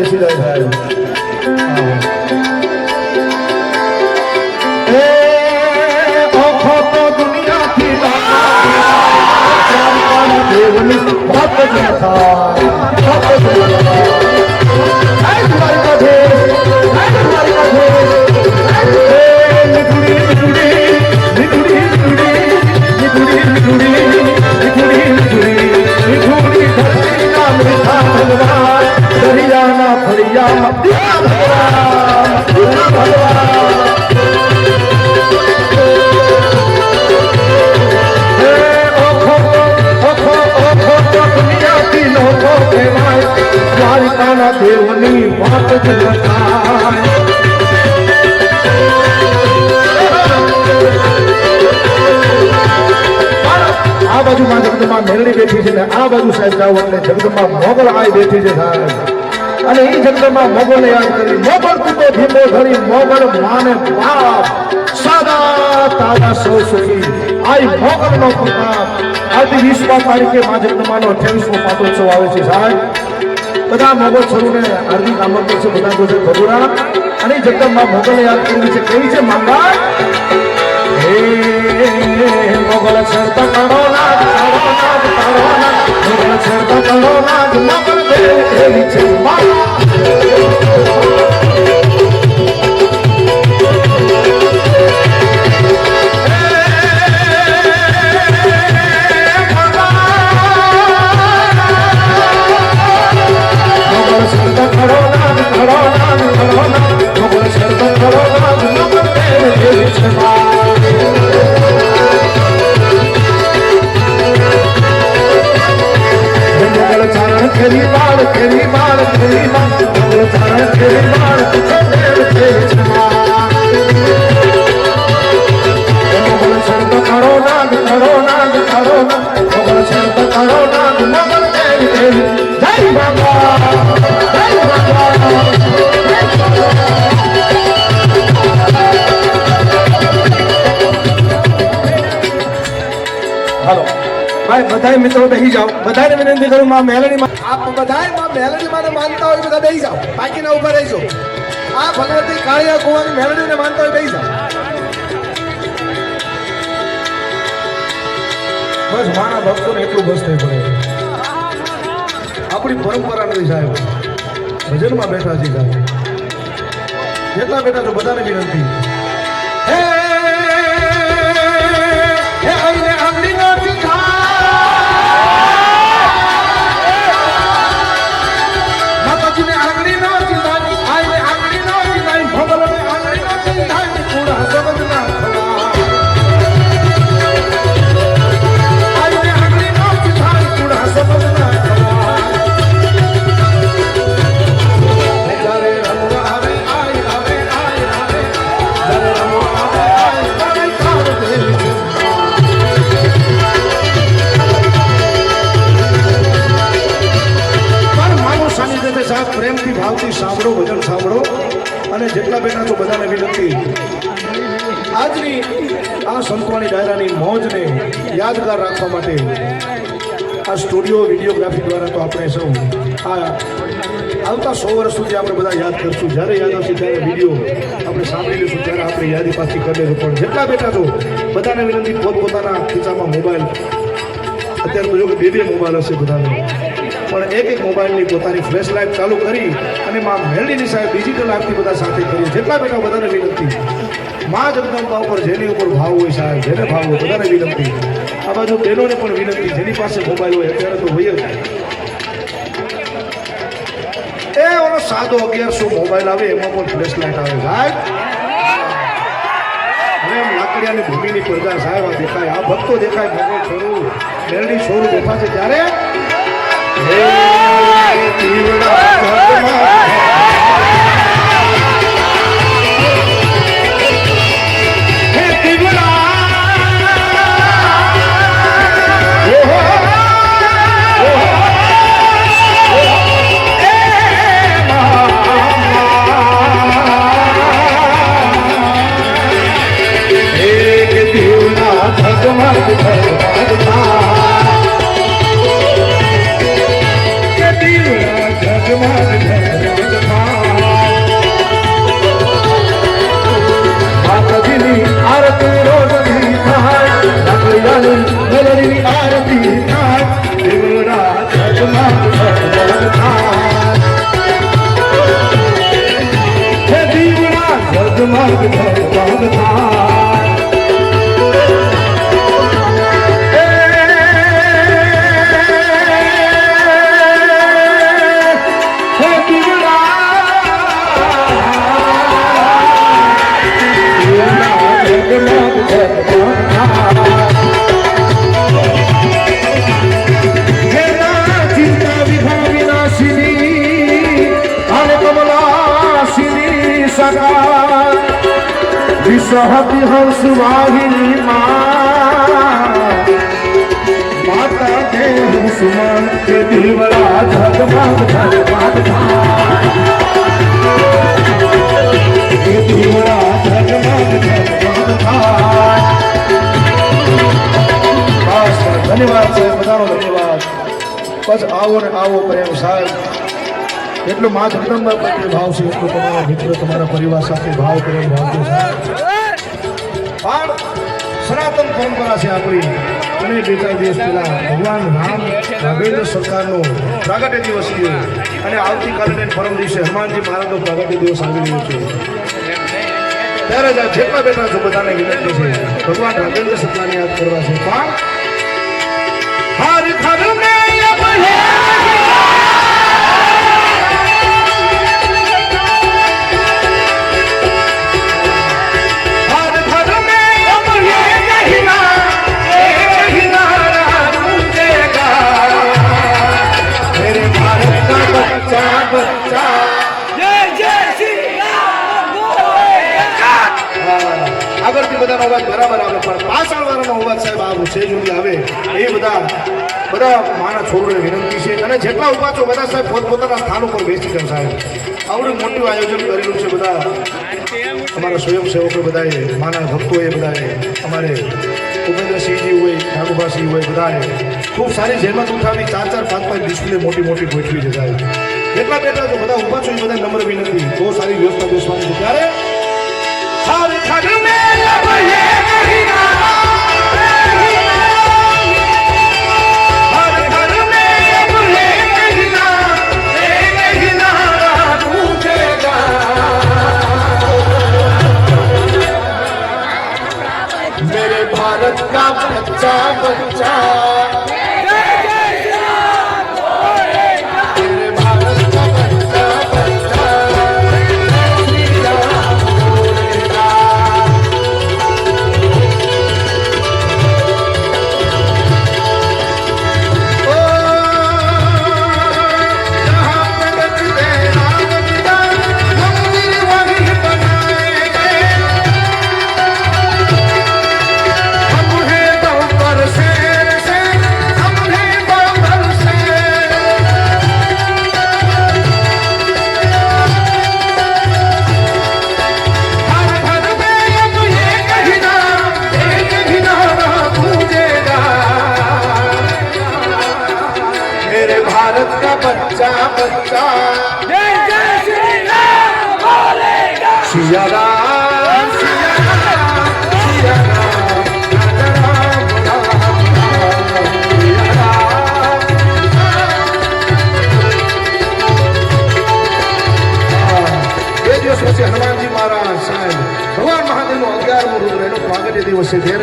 Teixeira દેવની વાત જ ન આ બાજુ માં જગદંબા બેઠી છે ને આ બાજુ સાહેબ જાઓ એટલે જગદંબા મોગલ આય બેઠી છે સાહેબ. અને એ જગદંબા મોગલ યાદ કરી, મોગલ કુટો ભીમો ધરી મોગલ માને બાપ, સાદા તારા સૌ સુખી. આઈ મોગલ નો પ્રતાપ આજે વીસમા તારીખે માં જગદંબાનો અઠ્યાવીસમો પાટોત્સવ આવે છે સાહેબ. બધા મોગલ સ્વરૂપને હાર્દિક આમંત્રણ છે બધા ગોજર ભગુરા અને એ જગદંબા મોગલ યાદ કરવી છે કેવી છે માંગા હે મોગલ શરત કરો નાગ કરો નાગ કરો નાગ મોગલ શરત કરો નાગ મોગલ દેવ એવી છે માં the Bob. વિનંતી કરું માં મેલડી માં આપ બધાયમાં મેલડી માને માનતા હોય બધા બેસી જાઓ બાકીના ઊભા રહેજો આ ભગવતી કાળિયા કુવાની મેલડીને માનતા હોય બેસી જાઓ બસ મારા ભક્તોને એટલું બસ થઈ પડે આપણી પરંપરા નથી સાહેબ ભજનમાં બેઠા છે સાહેબ જેટલા બેઠા છો બધાને વિનંતી હે હે માનું સાથ પ્રેમથી ભાવથી સાંભળો, ભજન સાંભળો અને જેટલા બેઠા તો બધાને વિનંતી. આજની આ સંતવાણી ડાયરાની મોજને યાદગાર રાખવા માટે આ સ્ટુડિયો વિડીયોગ્રાફી દ્વારા તો આપણે સૌ આ આવતા સો વર્ષ સુધી આપણે બધા યાદ કરશું. જ્યારે યાદ આવશે ત્યારે વીડિયો આપણે સાંભળી લઈશું. ત્યારે આપણે યાદી પાછી કરી લઈશું. પણ જેટલા બેઠા છો બધાને વિનંતી, પોતપોતાના ખીચામાં મોબાઈલ અત્યારે તો જો કે બે બે મોબાઈલ હશે બધાને. પણ એક એક મોબાઈલની પોતાની ફ્લેશ લાઇટ ચાલુ કરી અને માં મેલડીની સાહેબ ડિજિટલ આપતી બધા સાથે કરી. જેટલા બેઠા બધાને વિનંતી. મા જગદંબા ઉપર, જેની ઉપર ભાવ હોય સાહેબ, જેને ભાવ હોય બધાને વિનંતી. આ બાજુ બહેનોને પણ વિનંતી, જેની પાસે મોબાઈલ હોય અત્યારે તો હોય જ એ ઓનો સાદો અગિયારસો મોબાઈલ આવે, એમાં પણ ફ્લેશ લાઇટ આવે સાહેબ. એમ લાકડિયાની ભૂમિની પ્રજા સાહેબ, આ દેખાય, આ ભક્તો દેખાય મોગલ છોરું મેરડી છોરું બેઠા ત્યારે Come on, come on. વિસહતિ હંસ વાહિની માતા કે હંસમાં કે દીવડા જગમગ થાય કે દીવડા જગમગ જગમગ થાય બસ ધન્યવાદ સાહેબ બધાનો ધન્યવાદ બસ આવો ને આવો પ્રેમ સાહેબ એટલો મા જગદંબા પ્રત્યે ભાવ છે એટલો તમારા મિત્રો, તમારા પરિવાર સાથે ભાવ કરે ભાવતો પણ સનાતન પરંપરા છે આપણી. અને બીજા દિવસ પહેલા ભગવાન રામ નાગેન્દ્ર સરકારનો પ્રાગટ્ય દિવસ થયો, અને આવતીકાલે પરમ દિવસે હનુમાનજી મહારાજનો પ્રાગટ્ય દિવસ આવી રહ્યો છે. ત્યારે જ આ જેટલા બેઠા છો બધાને વિનંતી છે, ભગવાન રામેન્દ્ર સરકારને યાદ કરવા છે. પણ હર ઘર બધા બધા મારા છોકરોને વિનંતી છે. અને જેટલા ઊભા છો બધા સાહેબ પોતપોતાના સ્થાન ઉપર બેસી જાવ સાહેબ. આવડું મોટું આયોજન કરેલું છે બધા. અમારા સ્વયંસેવકો બધાએ, માના ભક્તોએ બધાએ, અમારે ઉપેન્દ્રસિંહજી હોય ઠાકુભાસિંહ હોય બધાએ ખૂબ સારી જહેમત ઉઠાવી ચાર ચાર પાંચ પાંચ ડિસ્પ્લે મોટી મોટી ગોઠવી છે સાહેબ. જેટલા બેઠા છો, બધા ઊભા છો એ બધા નમ્ર વિનંતી. બહુ સારી વ્યવસ્થા બેસવાની છે. ત્યારે मेरे भारत का बच्चा बच्चा પ્રાગટ્ય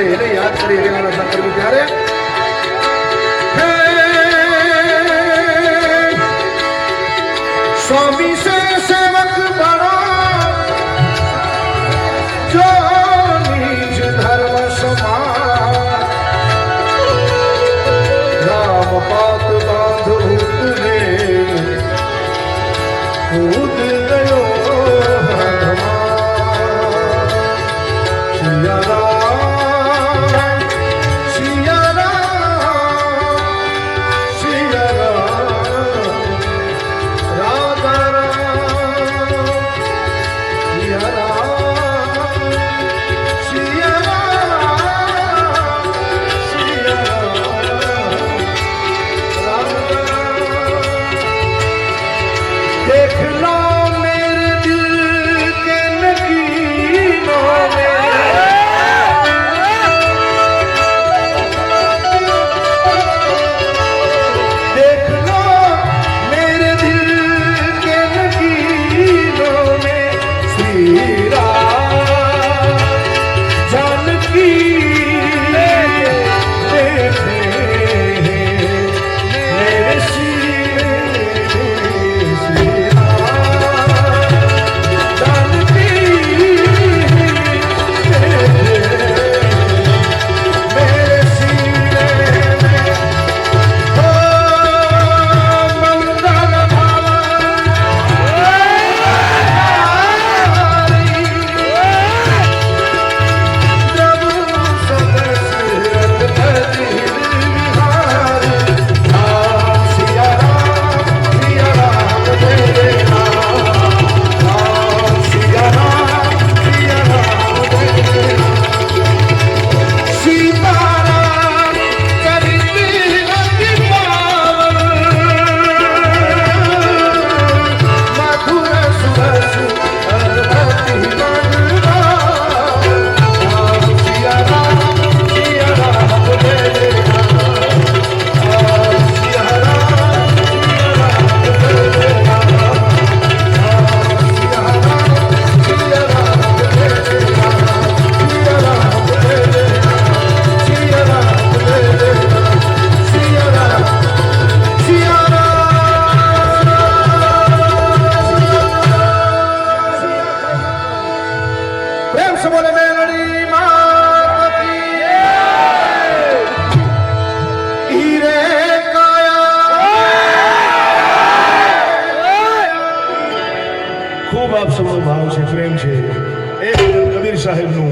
સાહેબનું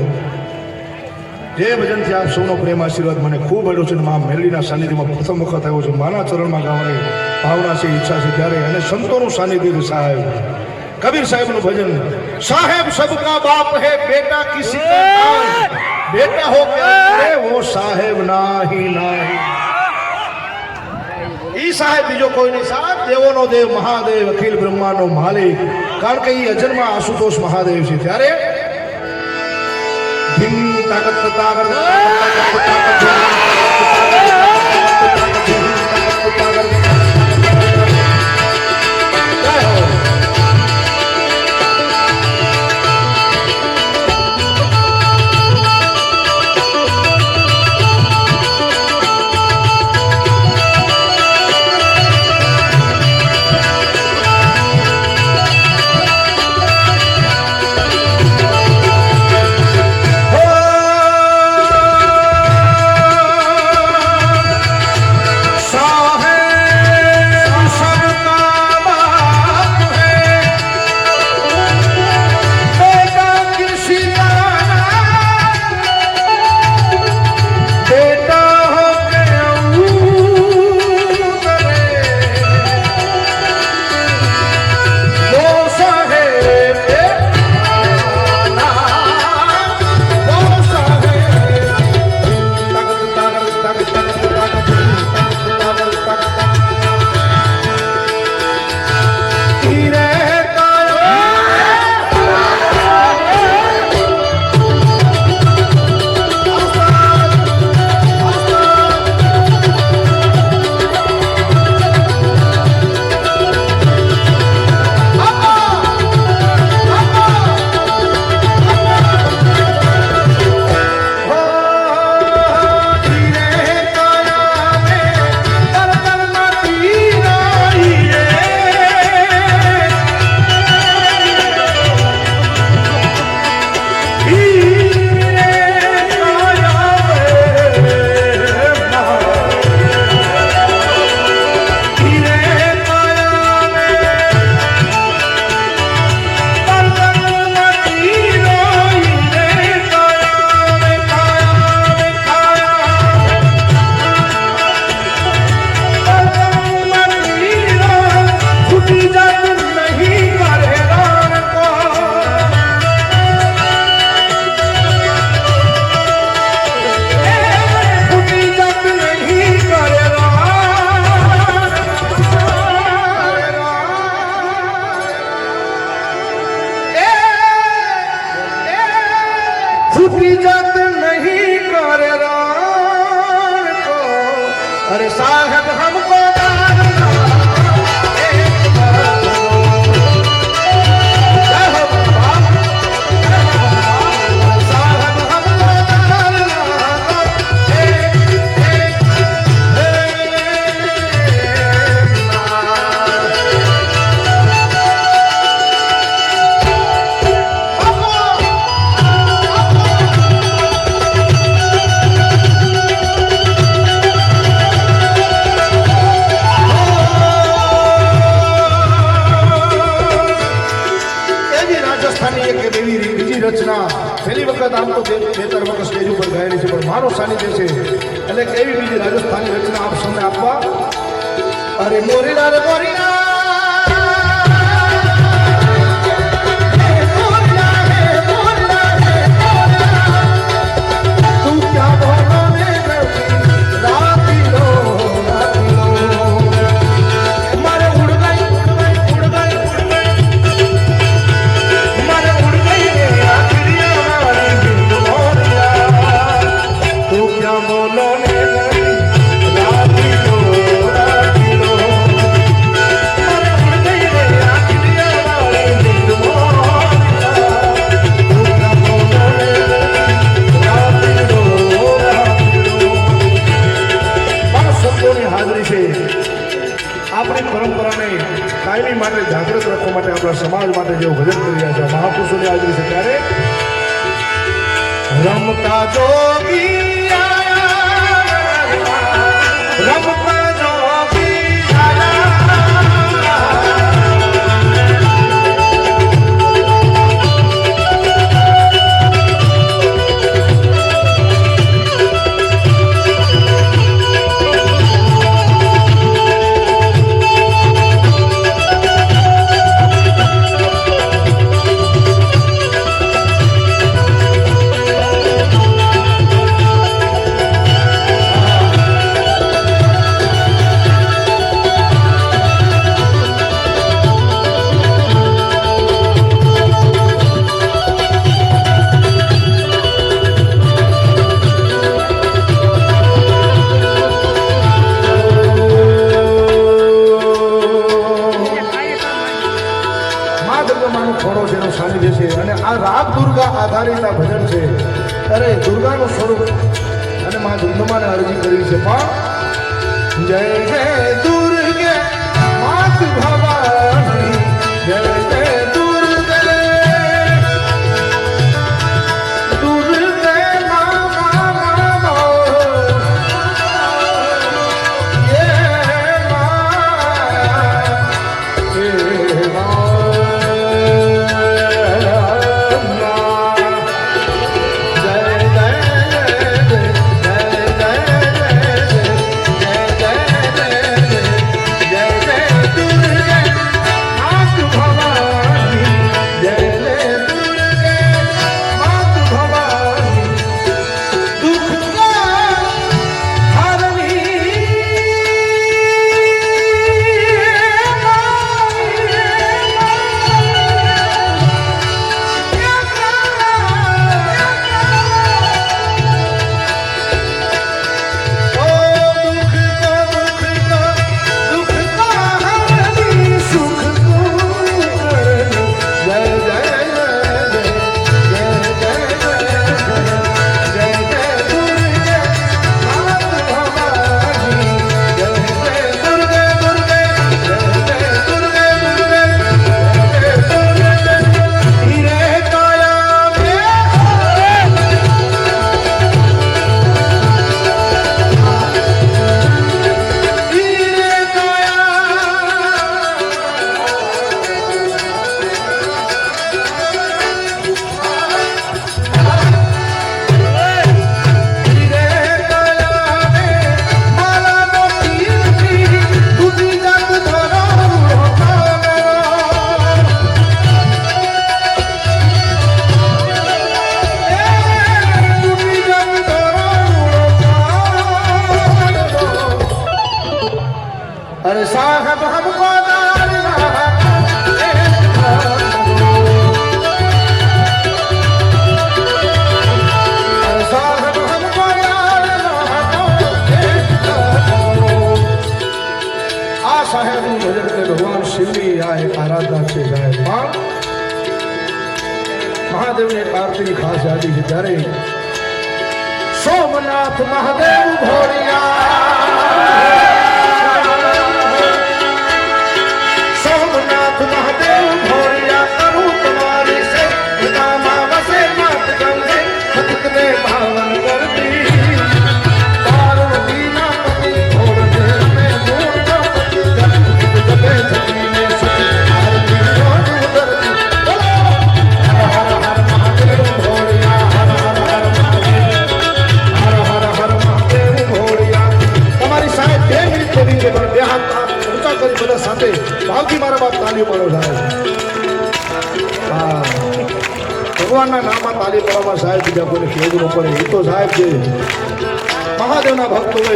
જે ભજનથી આપ સૌનો પ્રેમ આશીર્વાદ. મને ખૂબ મળ્યો છે મા મેરડીના સાનિધ્યમાં પ્રથમ વખત આવ્યો છું. માના ચરણમાં ગાવાની ભાવના છે, ઈચ્છા છે ત્યારે અને સંતોનું સાનિધ્ય સાહેબ. કબીર સાહેબનું ભજન. સાહેબ, સબકા બાપ હે, બેટા કિસી બેટા હો કે વો સાહેબ નાહી નાહી. ઈ સાહેબ બીજો કોઈ નહીં સાહેબ. દેવોનો દેવ, મહાદેવ, અખિલ બ્રહ્માનો માલિક. કારણ કે ઈ અજન્મા આશુતોષ મહાદેવ છે. ત્યારે பின் தகத்து தாகிறது अरे साहब हमको ગાયેલી છે મારો સાનિધ્ય છે. એટલે કેવી બીજી રાજસ્થાની રચના આપ સૌને આપવા. અરે મોરીલા રે મોરીલા કાયમી માટે જાગૃત રાખવા માટે આપણા સમાજ માટે જેવું ભજન કરી રહ્યા છે મહાપુરુષોની હાજરી છે ત્યારે રમતા રમતા મહાદેવની એક આરતીની ખાસ યાદી છે ત્યારે સોમનાથ મહાદેવ ભોળિયા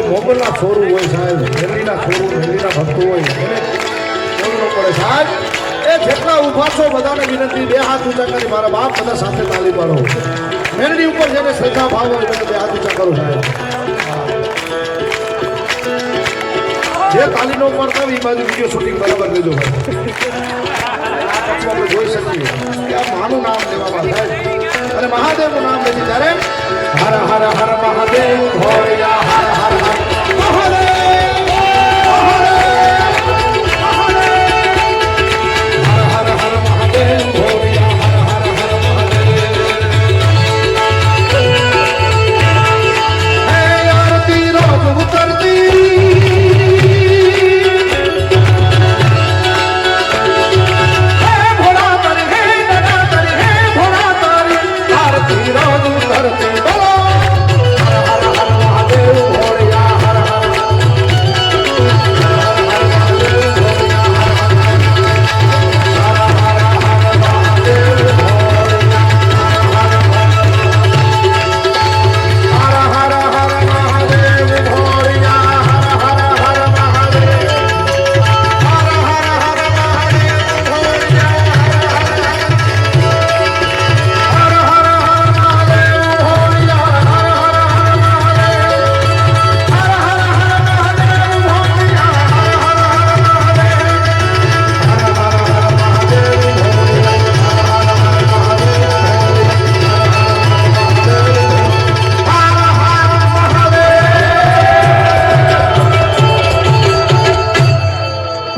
મોગલના છોરું હોય સાહેબ મેરડીના છોરું મેરડીના ભક્તો હોય. એને ન પડે સાહેબ. એ જેટલા ઊભા છો, બધાને વિનંતી, બે હાથ ઊંચા કરી મારા બાપ બધા સાથે તાલી પાડો. મેરડી ઉપર જેને શ્રદ્ધા ભાવ હોય તેને બે હાથ ઊંચા કરો સાહેબ. જે તાલીનો મારતા હોય એ બાજુ વીડિયો શૂટિંગ બરાબર લેજો આપણે જોઈ શકીએ કે આ માનું નામ લેવામાં થાય. અને મહાદેવનું નામ લેજે ત્યારે હર હર હર મહાદેવ હોય હર હર હર. મહાદેવ.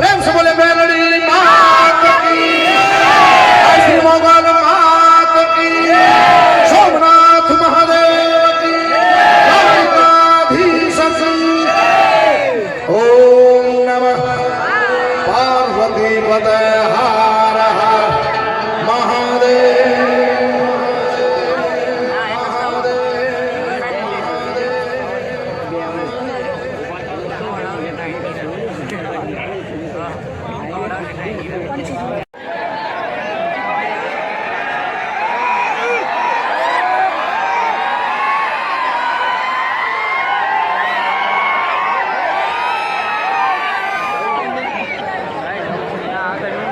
Principal Event.